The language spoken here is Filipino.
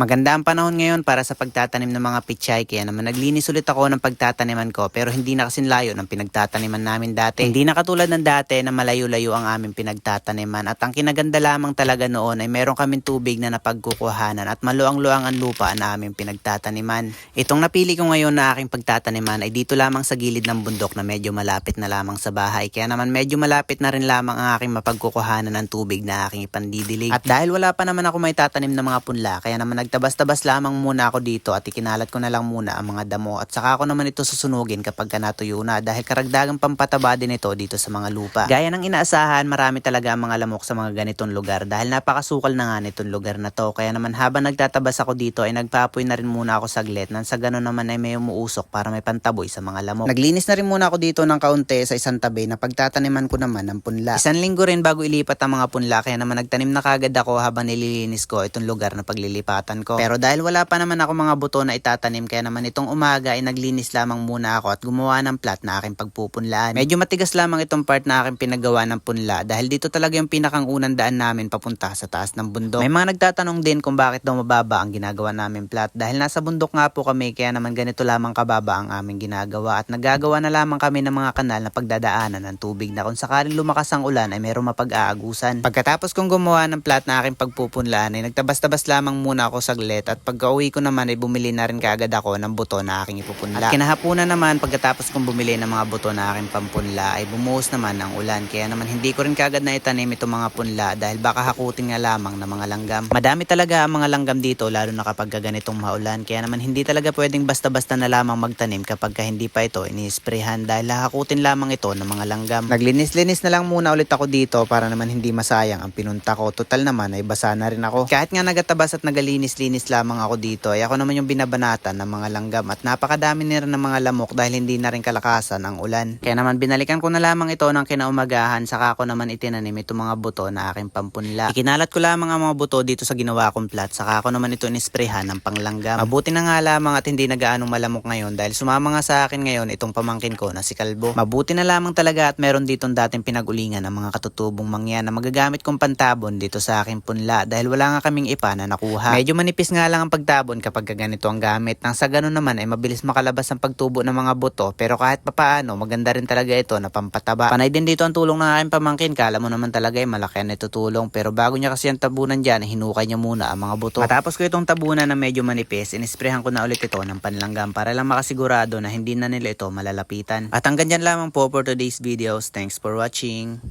Maganda ang panahon ngayon para sa pagtatanim ng mga pichay kaya naman naglinis ulit ako ng pagtataniman ko pero hindi na kasing layo ng pinagtataniman namin dati. Hindi na katulad ng dati na malayo-layo ang aming pinagtataniman at ang kinaganda lamang talaga noon ay meron kaming tubig na napagkukuhanan at maluang-luang ang lupa na aming pinagtataniman. Itong napili ko ngayon na aking pagtataniman ay dito lamang sa gilid ng bundok na medyo malapit na lamang sa bahay kaya naman medyo malapit na rin lamang ang aking mapagkukuhanan ng tubig na aking ipandidilig. At dahil wala pa naman ako may tatanim na mga punla kaya naman nagtabas-tabas lamang muna ako dito at ikinalat ko na lang muna ang mga damo at saka ako naman ito susunugin kapag ka natuyo na dahil karagdagang pampataba din ito dito sa mga lupa. Gaya ng inaasahan, marami talaga ang mga lamok sa mga ganitong lugar dahil napakasukal na nga nitong lugar na to. Kaya naman habang nagtatabas ako dito ay nagpapoy na rin muna ako saglit nang sa ganun naman ay may umuusok para may pantaboy sa mga lamok. Naglinis na rin muna ako dito ng kaunti sa isang tabi na pagtataniman ko naman ng punla. Isang linggo rin bago ilipat ang mga punla kaya naman nagtanim na kagad ako habang nililinis ko itong lugar na paglilipatan ko. Pero dahil wala pa naman ako mga buto na itatanim kaya naman itong umaga ay naglinis lamang muna ako at gumawa ng plat na aking pagpupunlaan. Medyo matigas lamang itong part na aking pinagawa ng punla dahil dito talaga yung pinakang unang daan namin papunta sa taas ng bundok. May mga nagtatanong din kung bakit daw mababa ang ginagawa namin plat dahil nasa bundok nga po kami kaya naman ganito lamang kababa ang aming ginagawa at nagagawa na lamang kami ng mga kanal na pagdadaanan ng tubig na kung sakaling lumakas ang ulan ay mayroong mapag-aagusan. Pagkatapos kong gumawa ng plat na aking pagpupunlaan ay nagtabas-tabas lamang muna ako saglit at pagka uwi ko naman ay bumili na rin kaagad ako ng buto na aking ipupunla. At kinahapunan naman pagkatapos kong bumili ng mga buto na aking pampunla ay bumuhos naman ang ulan kaya naman hindi ko rin kaagad na itanim itong mga punla dahil baka hakutin nga lamang ng mga langgam. Madami talaga ang mga langgam dito lalo na kapag ganitong maulan kaya naman hindi talaga pwedeng basta-basta na lamang magtanim kapag ka hindi pa ito ini-sprayhan dahil hakutin lamang ito ng mga langgam. Naglinis-linis na lang muna ulit ako dito para naman hindi masayang ang pinunta ko. Total naman ay basa na rin ako. Kahit nga nagatabas at nagalinis-linis lamang ako dito ay ako naman yung binabanatan ng mga langgam at napakadami na ng mga lamok dahil hindi na rin kalakasan ang ulan. Kaya naman binalikan ko na lamang ito ng kinaumagahan saka ako naman itinanim itong mga buto na aking pampunla. Ikinalat ko lamang ang mga buto dito sa ginawa kong plat saka ako naman ito inisprehan ng panglanggam. Mabuti na nga lamang at hindi na gaanong malamok ngayon dahil sumama nga sa akin ngayon itong pamangkin ko na si Kalbo. Mabuti na lamang talaga at meron ditong dating pinagulingan ng mga katutubong mangyan na magagamit kong pantabon dito sa aking punla dahil wala nga kaming ipa na nakuha. Medyo manipis nga lang ang pagtabon kapag ka ganito ang gamit nang sa ganun naman ay mabilis makalabas ang pagtubo ng mga buto pero kahit papaano maganda rin talaga ito na pampataba. Panay din dito ang tulong ng aking pamangkin kala mo naman talaga ay malaki na itutulong pero bago niya kasi ang tabunan dyan hinukay niya muna ang mga buto. Matapos ko itong tabunan na medyo manipis inisprehan ko na ulit ito ng panlanggam para lang makasigurado na hindi na nila ito malalapitan. At hanggang dyan lamang po for today's videos. Thanks for watching.